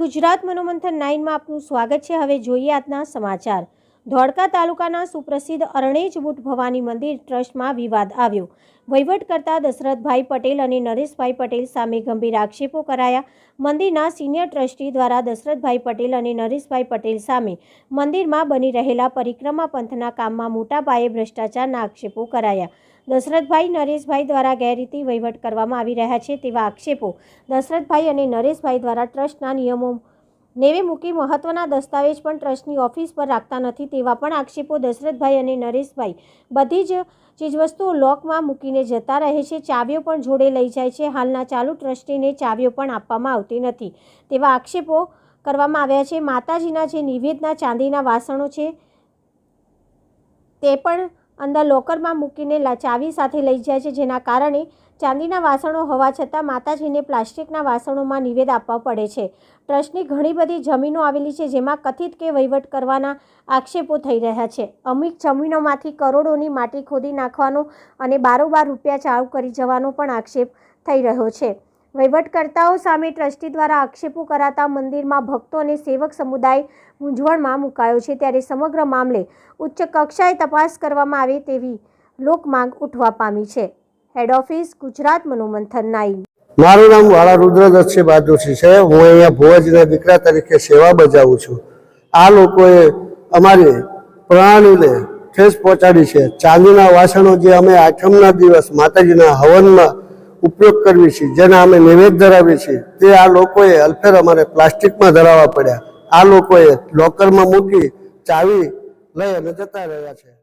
ગુજરાત મનોમંથન નાઇનમાં આપનું સ્વાગત છે. હવે જોઈએ આજના સમાચાર. ધોળકા તાલુકાના સુપ્રસિદ્ધ અરણેજ બુટ ભવાની મંદિર ટ્રસ્ટમાં વિવાદ આવ્યો. વહીવટ કરતા દશરથભાઈ પટેલ અને નરેશભાઈ પટેલ સામે ગંભીર આક્ષેપો કરાયા. મંદિરના સિનિયર ટ્રસ્ટી દ્વારા દશરથભાઈ પટેલ અને નરેશભાઈ પટેલ સામે મંદિરમાં બની રહેલા પરિક્રમા પંથના કામમાં મોટા પાયે ભ્રષ્ટાચારના આક્ષેપો કરાયા. દશરથભાઈ નરેશભાઈ દ્વારા ગેરરીતિ વહીવટ કરવામાં આવી રહ્યા છે તેવા આક્ષેપો દશરથભાઈ અને નરેશભાઈ દ્વારા ટ્રસ્ટના નિયમો નેવે મૂકી મહત્વના દસ્તાવેજ પણ ટ્રસ્ટની ઓફિસ પર રાખતા નથી તેવા પણ આક્ષેપો દશરથભાઈ અને નરેશભાઈ બધી જ ચીજવસ્તુઓ લોકમાં મૂકીને જતા રહે છે, ચાવીઓ પણ જોડે લઈ જાય છે, હાલના ચાલુ ટ્રસ્ટીને ચાવીઓ પણ આપવામાં આવતી નથી તેવા આક્ષેપો કરવામાં આવ્યા છે. માતાજીના જે નિવેદના ચાંદીના વાસણો છે તે પણ અંદર લોકરમાં મૂકીને ચાવી સાથે લઈ જાય છે, જેના કારણે ચાંદીના વાસણો હોવા છતાં માતાજીને પ્લાસ્ટિકના વાસણોમાં નિવેદ આપવા પડે છે. ટ્રસ્ટની ઘણી બધી જમીનો આવેલી છે, જેમાં કથિત કે વહીવટ કરવાના આક્ષેપો થઈ રહ્યા છે. અમુક જમીનોમાંથી કરોડોની માટી ખોદી નાખવાનો અને બારોબાર રૂપિયા ચાવ કરી જવાનો પણ આક્ષેપ થઈ રહ્યો છે. વહીવટકર્તાઓ સામે ટ્રસ્ટી દ્વારા આક્ષેપો કરાતા મંદિરમાં ભક્તો અને સેવક સમુદાય મૂંઝવણમાં મુકાયો છે. ત્યારે સમગ્ર મામલે ઉચ્ચ કક્ષાએ તપાસ કરવામાં આવે તેવી લોકમાંગ ઉઠવા પામી છે. હેડ ઓફિસ ગુજરાત મનોમંથન નાઈ મારું નામ વાળા રુદ્રદર્શી બહાદુરસિંહ છે. હું અહીંયા ભુવાજીના દીકરા તરીકે સેવા બજાવું છું. આ લોકોએ અમારી પ્રણાલીને ઠેસ પહોંચાડી છે. ચાંદીના વાસણો જે અમે આઠમના દિવસ માતાજીના હવનમાં ઉપયોગ કરવી છે, જેના અમે નિવેદ ધરાવીએ છીએ, તે આ લોકોએ અલફેર અમારે પ્લાસ્ટિકમાં ધરાવવા પડ્યા. આ લોકોએ લોકરમાં મૂકી, ચાવી લઈ અને જતા રહ્યા છે.